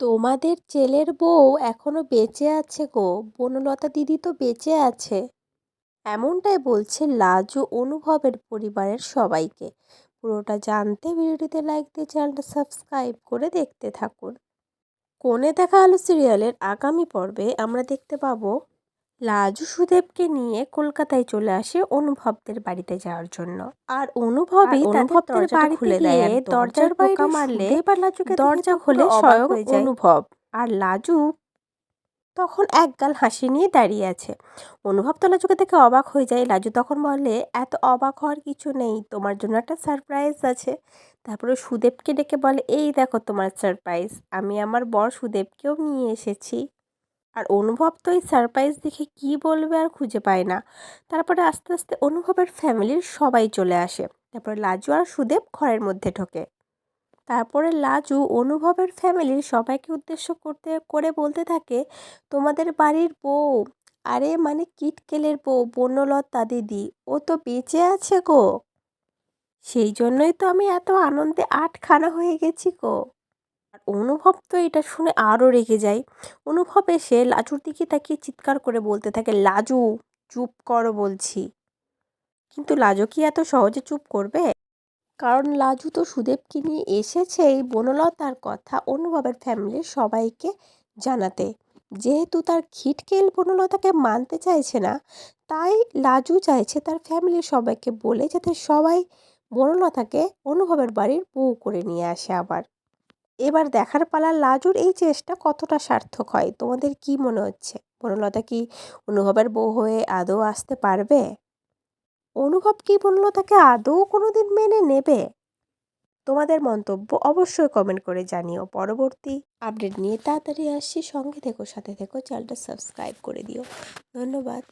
তোমাদের ছেলের বউ এখনও বেঁচে আছে গো। বনলতা দিদি তো বেঁচে আছে। এমনটাই বলছে লাজ ও অনুভবের পরিবারের সবাইকে। পুরোটা জানতে ভিডিওটিতে লাইক দিয়ে চ্যানেলটা সাবস্ক্রাইব করে দেখতে থাকুন। কোণে দেখা আলো সিরিয়ালের আগামী পর্বে আমরা দেখতে পাবো লাজু সুদেবকে নিয়ে কলকাতায় চলে আসে অনুভবদের বাড়িতে যাওয়ার জন্য। আর অনুভবই আর তাদের অনুভব দরজাটা বাড়িতে খুলে দেয় দরজার টোকা মারলে আর লাজুকে দরজা খুলে স্বয়ং অনুভব। আর লাজু তখন একগাল হাসি নিয়ে দাঁড়িয়ে আছে। অনুভব তো লাজুকে দেখে অবাক হয়ে যায়। লাজু তখন বলে এত অবাক হওয়ার কিছু নেই তোমার জন্য একটা সারপ্রাইজ আছে। তারপরে সুদেবকে ডেকে বলে এই দেখো তোমার সারপ্রাইজ আমি আমার বর সুদেবকেও নিয়ে এসেছি। আর অনুভব তো এই সারপ্রাইজ দেখে কি বলবে আর খুঁজে পায় না। তারপরে আস্তে আস্তে অনুভবের ফ্যামিলির সবাই চলে আসে। তারপরে লাজু আর সুদেব ঘরের মধ্যে ঢোকে। তারপরে লাজু অনুভবের ফ্যামিলির সবাইকে উদ্দেশ্য করতে, করে বলতে থাকে, তোমাদের বাড়ির বউ, আরে মানে কিটকেলের বউ বন্যলতা দিদি, ও তো বেঁচে আছে গো। সেই জন্যই তো আমি এত আনন্দে আটখানা হয়ে গেছি গো। অনুভব তো এটা শুনে আরও রেগে যায়। অনুভব এসে লাজুর দিকে তাকিয়ে চিৎকার করে বলতে থাকে, লাজু, চুপ করো বলছি। কিন্তু লাজু কি এত সহজে চুপ করবে? কারণ লাজু তো সুদেবকে নিয়ে এসেছে এই বনলতার কথা অনুভবের ফ্যামিলির সবাইকে জানাতে। যেহেতু তার খিটকেল বনলতাকে মানতে চাইছে না, তাই লাজু চাইছে তার ফ্যামিলির সবাইকে বলে যাতে সবাই বনলতাকে অনুভবের বাড়ির বউ করে নিয়ে আসে আবার। এবার দেখার পালা লাজুর এই চেষ্টা কতটা সার্থক হয়? তোমাদের কি মনে হচ্ছে? বনলতা কি অনুভবের বউ হয়ে আদৌ আসতে পারবে? অনুভব কি বনলতাকে আদৌ কোনোদিন মেনে নেবে? তোমাদের মন্তব্য অবশ্যই কমেন্ট করে জানিও। পরবর্তী আপডেট নিয়ে তাড়াতাড়ি আসছি। সঙ্গে থেকো, সাথে থেকো চ্যানেলটা সাবস্ক্রাইব করে দিও। ধন্যবাদ।